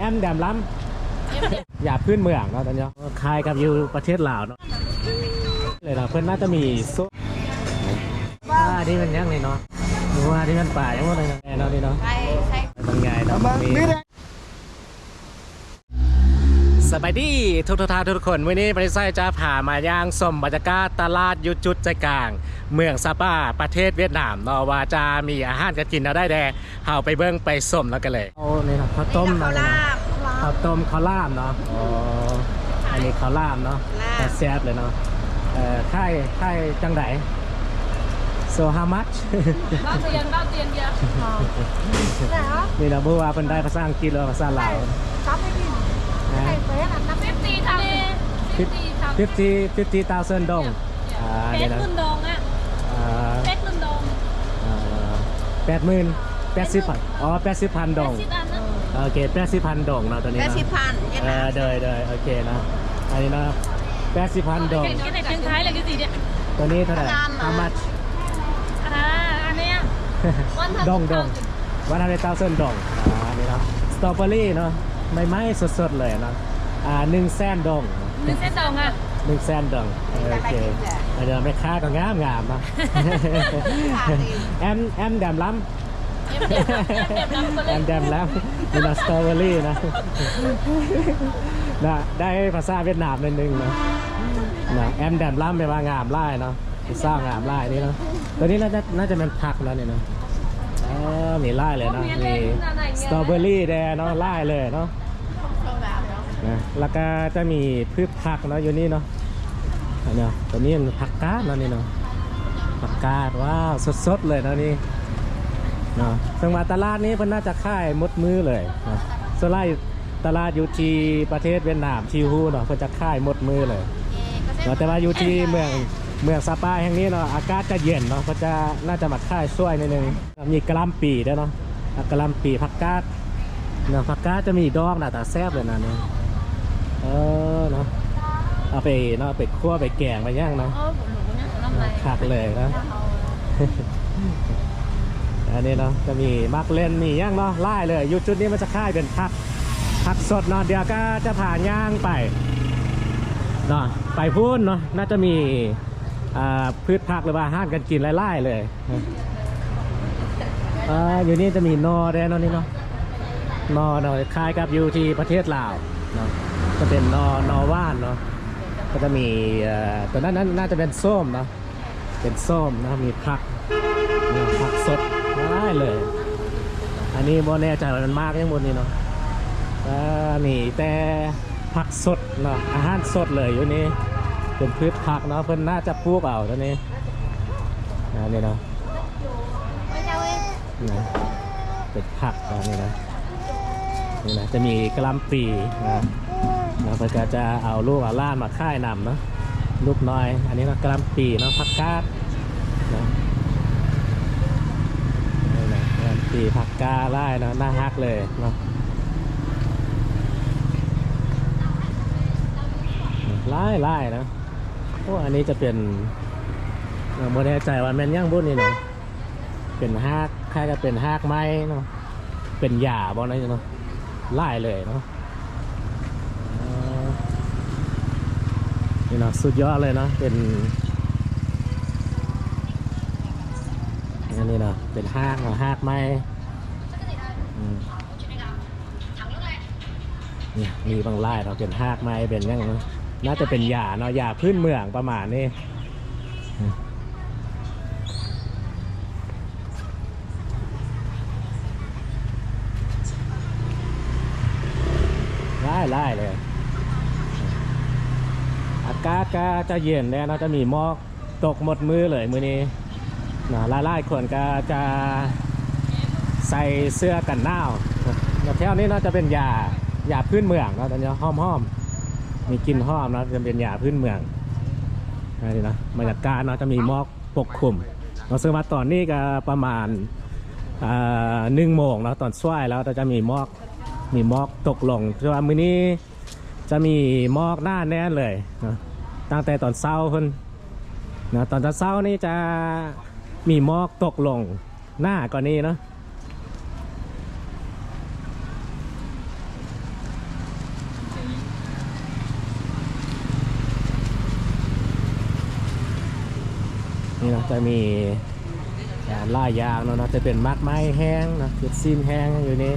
แอมแดมล้ำอย่าพื้นเมืองเนาะตอนนี้คลายกับอยู่ประเทศลาวเนาะเลยเนาะเพื่อนน่าจะมีซุว่าที่มันยังเลยเนาะว่าที่มันป่ายังหมดเลยเนาะแน่เนาะนี่เนาะใช่ใช่บางไงเนาะมี สบายดีทุกทุกท่านทุกคน วันนี้บริษัทจะพามาย่างสมบรรยากาศตลาดอยุจุดใจกลาง เมืองซาปาประเทศเวียดนามเนาะว่าจะมีอาหารกันกินเราได้แด่เฮาไปเบิ่งไปสมแล้วกันเลยโอ้นี่เนาะข้าวต้มข้าวเนาะลาบข้าวต้มข้าวลาบเนาะอ๋ออันนี้ข้าวลาบเนาะลาบแต่แซ่บเลยเนาะเอ่อค่ายค่ายจังได so how much bao tiền bao tiền kìa นี่นะบัวาเป็นได้ภาษาอังกฤษหรือภาษาลาวนะ 50 thằng 50 thằng 50 50,000 dong อ่า Pet นี่นะ luôn đòn á อ่า Pet luôn đòn แปดหมื่นแปดสิบพันอ๋อแปดสิบพันดอง Pet ăn á โอเคแปดสิบพันดองเนาะตัวนี้แปดเนาะสิบพันยังเอไงอเดยเดยโอเคนะ อันนี้นะแปดสิบพันดอง cái, cái này tiếng Thái là cái gì đấy ตัวนี้เท่าไหร่ how much À anh ấy à ดองดองวันอะไรเต้าเส้นดอง อ่า นี่เนาะสตรอเบอรี่เนาะ ไม่ไม้สดๆเลยเนาะอ่าหนึ่งแสนดอง Mình sẽ đồng à หนึ่งแสนดองเออโอเคเดี๋ยวไม่ค้าก็งามงามๆเนาะแอมแอมแดมล้ำ Em đẹp lắm, em đẹp lắm có แอม lên แดมแล้วนี่นะสตรอเบอรี่นะนะได้ภาษาเวียดนามนิดนึงนะนะแอมแดมล้ำไปว่างามไล่เนาะพิซซ่างามไล่นี่เนาะตัวนี้น่าจะน่าจะเป็นผักแล้วเนี่ยเนาะเออมีไล่เลยเนาะมีสตรอเบอรี่แดงเนาะไล่เลยเนาะนะแล้วก็จะมีพืชผักเนาะอยู่นี่เนาะอันเนาะตัวนี้มันผักกาดเนาะนี่เนาะผักกาดว้าวสดๆเลยเนาะนี่เนาะซึ่งว่าตลาดนี้เพิ่นน่าจะค่ายหมดมือเลยเนาะส่วนไล่ตลาดอยู่ที่ประเทศเวียดนามที่ฮู้เนาะเพิ่นจะค่ายหมดมือเลยเนาะแต่ว่าอยู่ที่เมือง เมืองซาปาแห่งนี้เนาะอากาศก็เย็นเนาะเพิ่นจะน่าจะมาค่ายช่วยนิดนึงมีกะหล่ำปีด้วยเนาะอะกะหล่ำปีผักกาดเนาะผักกาดจะมีดอกหน้าตาแซ่บเลยนะเนี่ยเออเนาะเอาไปเนาะไปคั่วไปแกงไปย่างเนาะ Ôi, bộ lũ nhá, năm này คักเลยนะอันนี้เนาะจะมีมักเล่นมีย่างเนาะไล่เลยอยู่จุดนี้มันจะค่ายเป็นพักพักสดเนาะเดี๋ยวก็จะผ่านย่างไปเนาะไปพูนเนาะน่าจะมี พืชผักหรือว่าอาหารกันกินไล่ๆเลยออยู่นี่จะมีนอแดนนาะนี่เนาะนอเนาะคล้ายกับอยู่ที่ประเทศลาวเนาะจะเป็นนอนอว่านเนาะก็จะมีตัวนั้นน่าจะเป็นส้มเนาะเป็นส้มนะมีผักเนี่ยผักสดได้เลย อันนี้โบแน่ใจว่ามันมากยังบนนี้เนาะนี่แต่ผักสดเนาะอาหารสดเลยอยู่นี่ เป็นพืชผักเนาะเพิ่นน่าจะปลูกเอาตัวนี้อันนี้เนาะนะเป็นผักอันนี้นะนี่นะจะมีกระหลำปีนะแล้วเพิ่นก็จะเอาลูกเอาล้านมาค่ายนำเนาะลูกน้อย อันนี้เนาะกระหลำปีเนาะผักกาดนะนี่นะงานปีผักกาไล่นะน้าฮักเลยเนาะไล่ไล่นะ โอ้อันนี้จะเป็นโมแน่ใจว่าแม่นย่างบุญนี่เนาะเป็นฮากคล้ายกับเป็นฮากไม้เนาะเป็นหญ้าบ่นะเนาะไล่เลยเนาะออนี่เนาะสุดยอดเลยเนาะเป็นอันนี้เนาะเป็นหางเนาะหางไม้นี่มีบางไร่เนาะเป็นหางไม้เป็นอยังเนาะ น่าจะเป็นหญ้าเนาะหญ้าพื้นเมืองประมาณนี้ไล่ไล่เลย อากาศก็จะเย็นแล้วเนาะจะมีหมอกตกหมดมือเลยมือนี้นะหลายๆคนก็จะใส่เสื้อกันหนาวแถวนี้น่าจะเป็นยายาพื้นเมืองเนาะตอนนี้หอมหอม มีกลิ่นหอมนะจะเป็นยาพื้นเมืองนนี้นะบรรยากาศเนาะจะมีหมอกปกคลุมเราซื้อมาตอนนี้ก็ประมาณหนึ่งโมงเนาะตอนช่วยแล้วจะมีหมอกมีหมอกตกลงเพราะว่ามื้อนี้จะมีหมอกหน้าแน่นเลยนะตั้งแต่ตอนเช้าเพิ่นนะตอนเช้านี่จะมีหมอกตกลงหน้ากว่านี้เนาะ นะจะมีอ่าล่ายยางเนาะนะจะเป็นมักไม้แห้งนะจุดซีนแห้งอยู่นี่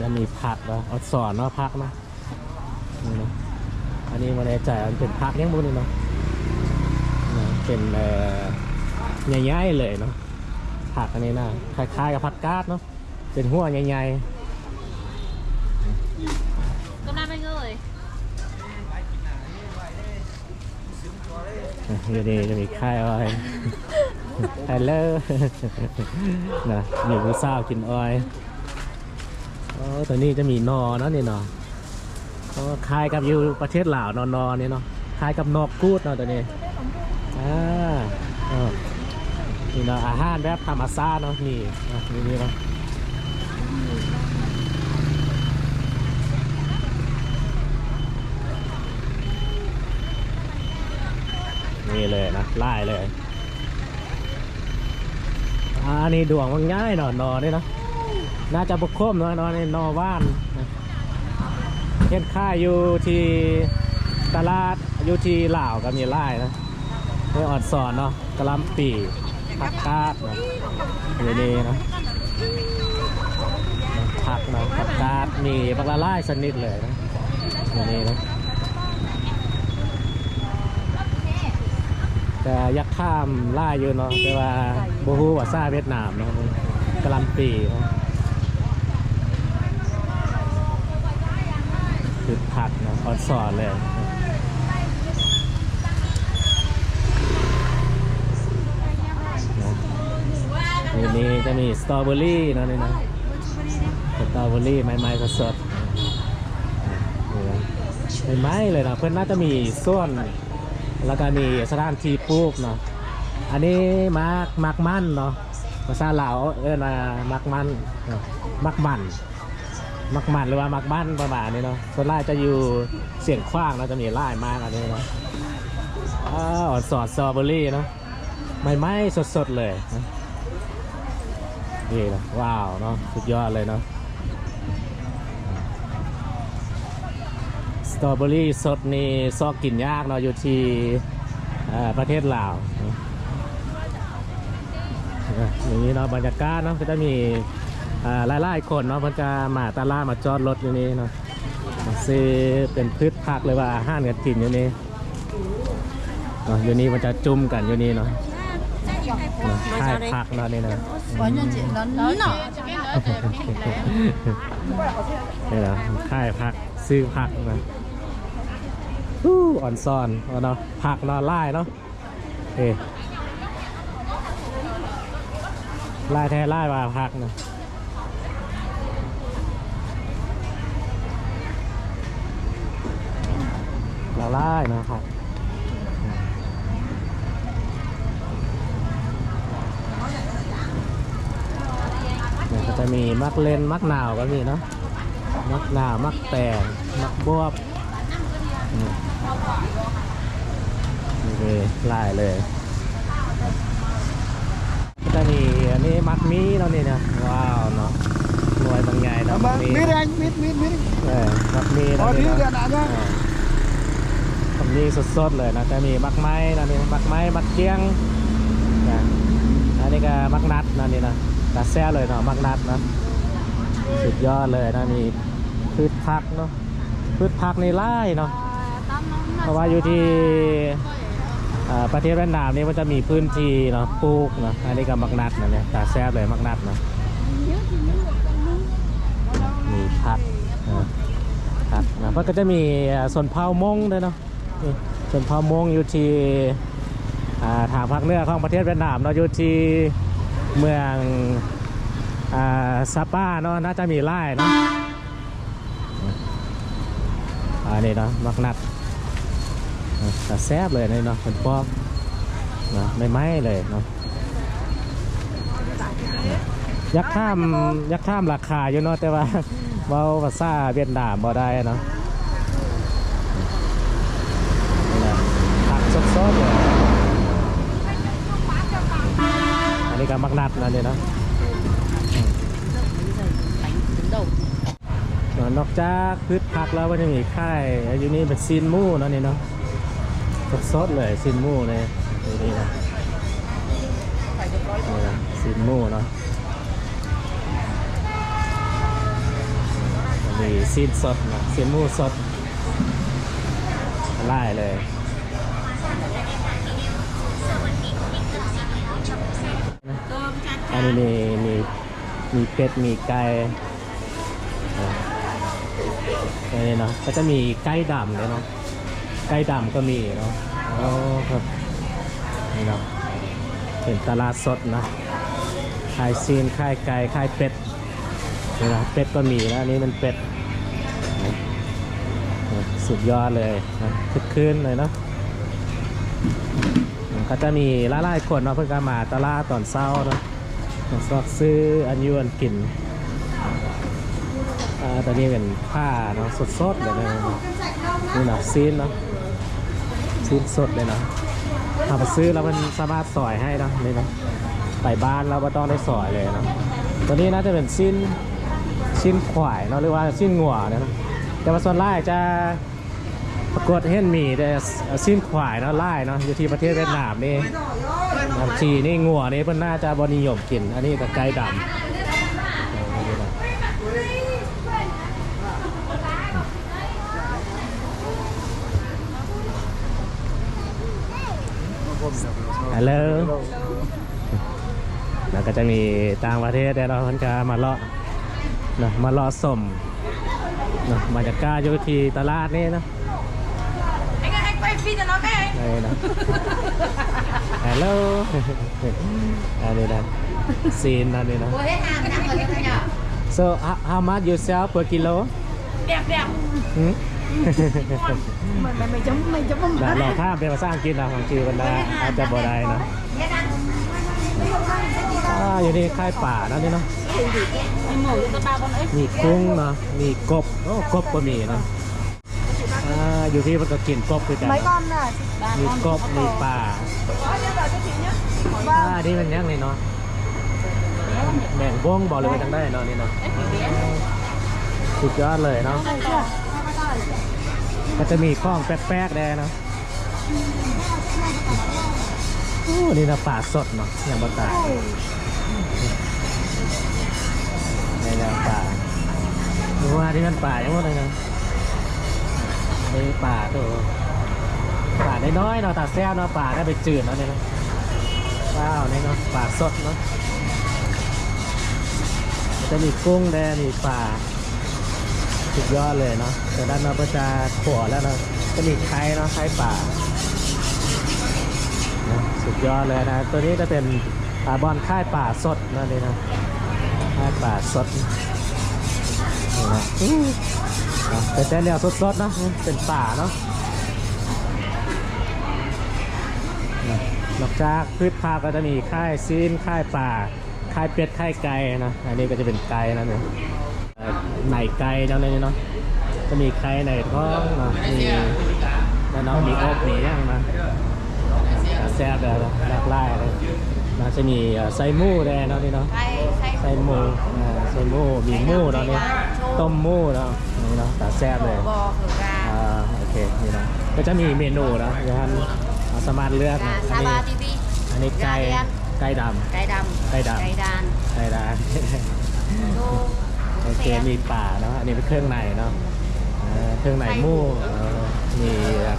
จะมีผักเนาะอดสอนเนาะผักเนาะนี่นะอันนี้มาในใจมันเป็นผักยังบุนี่เนาะเป็นใหญ่ๆเลยเนาะผักอันนี้นะคล้ายๆกับผักกาดเนาะเป็นหัวใหญ่ๆก็น่าไม่เงย อยู่ดีจะมีค่ายอ้อยฮัลโหลนะมีผู้สาวกินอ้อยโอ้ตัวนี้จะมีนอเนาะนี่เนาะก็คล้ายกับอยู่ประเทศลาวนอนอนี่เนาะคล้ายกับนอกกูดเนาะตัวนี้อ่าอ่านี่เนาะอาหารแบบธรรมชาติเนาะนี่นี่นี่เนาะ นี่เลยนะไล่เลยอ่านี่ดวงมันง่ายเนาะนอนี่นะน่าจะบกคมนาะนอนี่นอว่านเห็นค่ายอยู่ที่ตลาดอยู่ที่ลาวก็มีไล่นะนี่ออดสอนเนาะกะลำปีผักกาดนะอยู่นี่นะผักนะผักกาดมีบักละไล่สนิดเลยนะอยู่นี่นะ แต่ยักข้ามล่าอยู่เนาะแต่ว่าบูฮูว่าซาเวียดนามเนาะกะหลำปีเนาะคือผักเนาะออนสอนเลยนะนี่นี่จะมีสตรอเบอรี่เนาะนี่นะสตรอเบอรี่ไม้ไม้สดๆนี่นะไม้ๆเลยนะเพื่อนน่าจะมีส่วน แล้วก็มีสถานที่ปลูกเนาะอันนี้มักมักมันเนาะภาษาลาวเอิ้นว่ามักมันมักมันมักมันหรือว่ามักบ้านประมาณนี้เนาะส่วนไล่จะอยู่เสียงขว้างเนาะจะมีไล่มากอันนี้เนาะอ้าวสอดสตรอเบอรี่เนาะใหม่ๆสดๆเลยนะนี่นะว้าวเนาะสุดยอดเลยเนาะ ตรอเบอรี่สดนี่ซอกกินยากเนาะอยู่ที่ประเทศลาวอย่างนี้เนาะบรรยากาศเนาะก็จะมีหลายๆคนเนาะมันจะมาตลาดมาจอดรถอยู่นี่เนาะซื้อเป็นพืชผักเลยว่าอาหารกันกินอยู่นี่เนาะอยู่นี่มันจะจุ่มกันอยู่นี่เนาะขายผักเนาะนี่นะนี่นะขายผักซื้อผักนะ อ่อนซ่อนเอาเนาะผักเนาะไล่เนาะเอ้ไล่แท้ไล่มาผักนะเราไล่นะครับนี่ก็จะมีมักเลนมักหนาวก็มีเนาะมักหนาวมักแตงมักบวบ นี่เลยไล่เลยก็จะมีอันนี้มักมีเนาะนี่นะว้าวเนาะหน่วยบางใหญ่เนาะมักมี Mít đi anh, mít, mít, mít. เออมักมีเนาะ Có นี่ thứ เนาะ gần đã เอ nhá. อมักมีสดๆเลยนะจะมีมักไม้นะนี่มักไม้มักเกี้ยงนะอันนี้ก็มักนัดนะนี่นะตาแซ่เลยเนาะมักนัดนะสุดยอดเลยนะมีพืชผักเนาะพืชผักในไร่เนาะ เพราะว่าอยู่ที่ประเทศเวียดนามนี่มันจะมีพื้นที่เนาะปลูกเนาะอันนี้ก็มักนัดนะเนี่ยตาแซ่บเลยมักนัดเนาะมีผักผักนะมันก็จะมีส่วนเผามงด้วยเนาะส่วนเผามงอยู่ที่อ่าทางภาคเหนือของประเทศเวียดนามเนาะอยู่ที่เมืองซาป้าเนาะน่าจะมีไร่เนาะอันนี้เนาะมักนัด แต่แซบเลยเนาะเป็นพวกนะไม่ไหม้เลยเนาะอยักข้ามอยักข้ามราคาอยู่เนาะแต่ว่าเว้าภาษาเวียดนามบ่ได้เนาะนี่นะผักสดๆเลยอันนี้ก็มักนัดนะเนี่ยเนาะเนาะนอกจากพืชผักแล้วก็จะมีค่ายอยู่นี่เป็นซีนหมูเนาะนี่เนาะ สดๆเลยซีนมูเลยนี่นี่นะนี่นะซีนมูเนาะมีซีนสดนะซีนมูสดไล่เลยอันนี้มีมีมีเป็ดมีไก่เอออันนี้เนาะก็จะมีไก่ดำเลยเนาะ ไก่ดำก็มีเนาะโอ้ครับนี่เนาะเป็นตลาดสดนะขายซีนขายไก่ขายเป็ดนี่นะเป็ดก็มีนะอันนี้มันเป็ดสุดยอดเลยนะคึกคืนเลยเนาะก็จะมีหลายๆคนเนาะเพิ่งก็มาตลาดตอนเช้าเนาะสอดซื้ออันยวนกินอ่าตอนนี้เป็นผ้าเนาะสดๆเลยนะนี่เนาะซีนเนาะ ซีนสดเลยเนาะถ้าไปซื้อแล้วมันสามารถสอยให้เนาะนี่นะไปบ้านเราไม่ต้องได้สอยเลยเนาะตัวนี้น่าจะเป็นซีนซีนขวายเนาะหรือว่าซีนงัวเนี่ยเนาะแต่ว่าส่วนไล่จะปรากฏเห็นมีแต่สิ้นขวายเนาะไล่เนาะอยู่ที่ประเทศเวียดนามนี่น้ำชีนี่งัวนี่เพิ่นน่าจะบนิยมกิน อันนี้ก็ไก่ดำเอาอันนี้นะ ฮัลโหลแล้วก็จะมีต่างประเทศเดี๋ยวเราเพิ่นก็มาเลาะเนาะมาเลาะสมเนาะมาจากกาอยู่ที่ตลาดนี่เนาะ Anh ơi, anh quay phim cho nó cái đây nè hello à đây nè xin nè đây nè Ủa hết hàng đang ở đây nhở so how, how much you sell per kilo Đẹp đẹp hmm? mày mày mày chấm mày chấm không น่ะลองข้ามเป็นภาษาอังกฤษนะของชื่อบรรดาอาจจะบ่ได้นะอ่าอยู่นี่ค่ายป่านะนี่เนาะ Anh mổ cho ba con ếch มีกุ้งเนาะมีกบโอ้กบก็มีเนะอ่าอยู่ที่มันก็กินกบด้วยกันมีกบมีป่าอ่านี่มันยังเลยเนาะแบ่งวงบอกเลยว่าจังได้เนาะนี่เนาะสุดยอดเลยเนาะ ก็จะมีข้องแป๊กๆแดงเนาะโอ้นี่นะป่าสดเนาะอย่างบนตายในแนวป่าดูว่าที่มันป่าอย่างหมดเลยนะนี่ป่าตัวป่าน้อยๆเนาะตาแซ่เนาะป่าได้ไปจืดเนาะเนี่ยนะว้าวนี่เนาะป่าสดเนาะจะมีกุ้งแดงมีป่า สุดยอดเลยเนาะแต่ด้านนอกก็จะขวแล้วเนาะก็มีไข่เนาะไข่ป่าสุดยอดเลยนะตัวนี้จะเป็นปลาบอลค่ายป่าสดนั่นเองนะค่ายป่าสดนี่นะเป็นแต่แนวสดๆนะเป็นป่าเนาะนอกจากพืชผักก็จะมีค่ายซีนค่ายป่าค่ายเป็ดค่ายไก่นะอันนี้ก็จะเป็นไก่นั่นเอง ไหนไก่แล้วเนี่ยเนาะจะมีไข่ในท้องเนาะมีแล้วเนาะมีอกมีอย่างนะอ่าแซ่บเลยเนาะหลากหลายเลยน่าจะมีเอ่อไส้หมูแดงเนาะนี่เนาะ Say, say ไส้หมูอ่าไส้หมูมีหมูเนาะนี่ต้มหมูเนาะนี่เนาะแต่แซ่บเลย Bò khử gà อ่าโอเคนี่เนาะก็จะมีเมนูเนาะเดี๋ยวท่านเอาสามารถเลือกนะ Gà อันนี้ Sapa TV อันนี้ไก่ไก่ด Cay đầm Cay đầm. Cay đàn ำไก่ดำ Đô โอเคมีป่าเนาะอันนี้เป็นเครื่องในเนาะเอ่อเครื่องในหมูเอ่อมี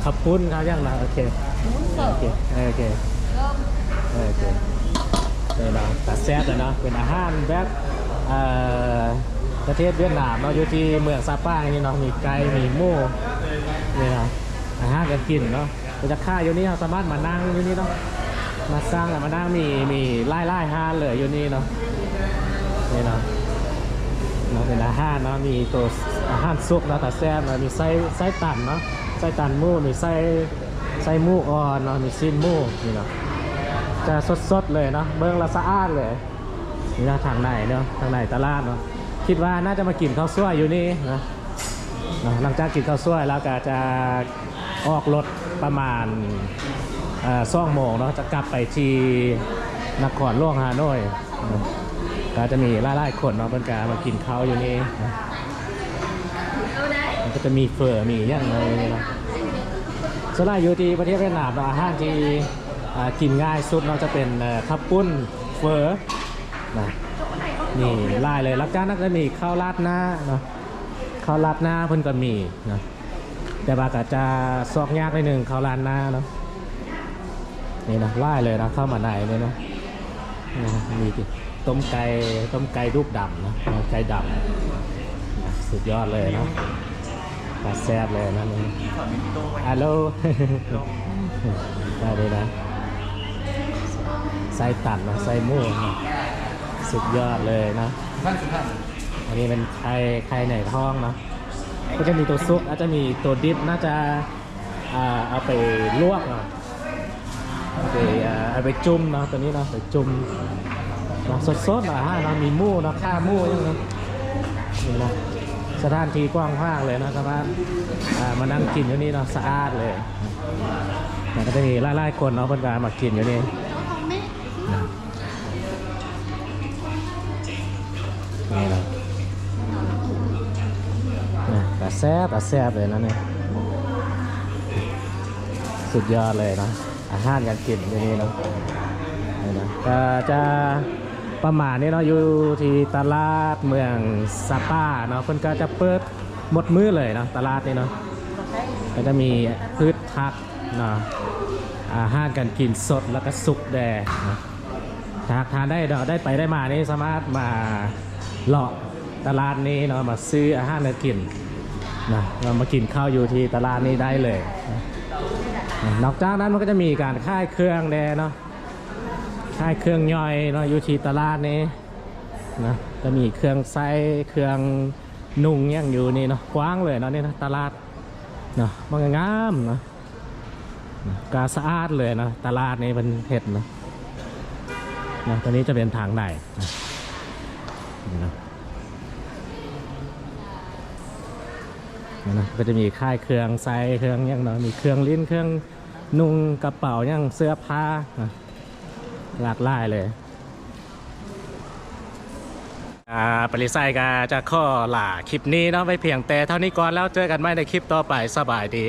ข้าวปุ้นข้าวย่างนะโอเค Bún โอเค phở โอเค Cơm โอเคนี่เนาะแต่แซ่บเลยเนาะเป็นอาหารแบบเอ่อประเทศเวียดนามเนาะอยู่ที่เมืองซาป้านี่เนาะมีไก่มีหมูนี่เนาะอาหารกันกินเนาะเราจะค่าอยู่นี่เราสามารถมานั่งอยู่นี่เนาะมาสร้างแล้วมานั่งมีมีไล่ไล่ห้านเลยอยู่นี่เนาะนี่เนาะ เนาะเป็นอาหารเนาะมีตัวอาหารซุปเนาะแต่แซ่บเนาะมีไส้ไส้ตันเนาะไส้ตันมูมีไส้ไส้มูอ่อนเนาะมีซีนมูนี่เนาะจะสดๆเลยเนาะเบิ้งละสะอาดเลยนี่นะทางไหนเนาะทางไหนตลาดเนาะคิดว่าน่าจะมากินข้าวซวยอยู่นี่นะหลังจากกินข้าวซวยแล้วก็จะออกรถประมาณเอ่อสองโมงเนาะจะกลับไปที่นครหลวงฮานอยนะ ก็จะมีหลายๆคนเนาะเพิ่นกามากินข้าวอยู่นี่มันก็จะมีเฟอร์มีอย่างไรนี่เนาะส่วนใหญ่อยู่ที่ประเทศเวียดนามเนาะอาหารที่กินง่ายสุดเนาจะเป็นข้าวปุ้นเฟอนะนี่ไล่เลยแล้วก็นั่นก็มีข้าวราดหน้าเนาะข้าวราดหน้าเพิ่นก็มีนะแต่ว่าก็จะซอกยากนิดนึงข้าวราดหน้าเนาะนี่นะไล่เลยนะเข้ามาในเนี่ยเนาะนี่นะมี ต้มไก่ต้มไก่รูปดำนะไก่ดำนะสุดยอดเลยนะปลาแซ่บเลยนะนี่ฮัลโหลได้เลยนะไส้ตันนะไส้หมูนะสุดยอดเลยนะอันนี้เป็นไข่ไข่ในท้องนะก็จะมีตัวซุปอาจจะมีตัวดิบน่าจะอ่าเอาไปลวกเนะเอาไปเอาไปจุ่มนะตัวนี้นะไปจุ่ม เนาะสดๆนะฮะเนามีมูเนาะข้ามูยังนะนี่นะสถานที่กว้างมากเลยนะสามารถอ่ามานั่งกินอยู่นี่เนาะสะอาดเลยแต่ก็จะมีไล่ๆคนเนาะเพิ่นก็มากินอยู่นี่นะนี่นะนะแต่แซ่บแต่แซ่บเลยนะเนี่ยสุดยอดเลยนะอาหารการกินอยู่นี่เนาะนี่นะจะ ประมาณนี้เนาะอยู่ที่ตลาดเมืองซาป้าเนาะเพิ่นก็จะเปิดหมดมื้อเลยเนาะตลาดนี่เนาะก็จะมีพืชผักเนาะอาหารการกินสดแล้วก็สุกแดนะถ้าทานได้เนาะได้ไปได้มานี่สามารถมาเลาะตลาดนี้เนาะมาซื้ออาหารมากินนะเรามากินข้าวอยู่ที่ตลาดนี้ได้เลยนะนอกจากนั้นมันก็จะมีการค่ายเครื่องแดเนาะ ค่ายเครื่องย่อยเนาะอยู่ที่ตลาดนี้นะจะมีเครื่องไส้เครื่องนุ่งย่างอยู่นี่เนาะกว้างเลยเนาะนี่นะตลาดเนาะมันงามเนาะกาสะอาดเลยเนาะตลาดนี้เป็นเห็ดเนาะนะตอนนี้จะเป็นทางไหนนะนี่เนะนะก็จะมีค่ายเครื่องใส่เครื่องยังเนาะมีเครื่องลิ้นเครื่องนุ่งกระเป๋ายังเสื้อผ้านะ หลากหลายเลยอ่าปริไซก็จะข้อหล่าคลิปนี้เนาะไปเพียงแต่เท่านี้ก่อนแล้วเจอกันใหม่ในคลิปต่อไปสบายดี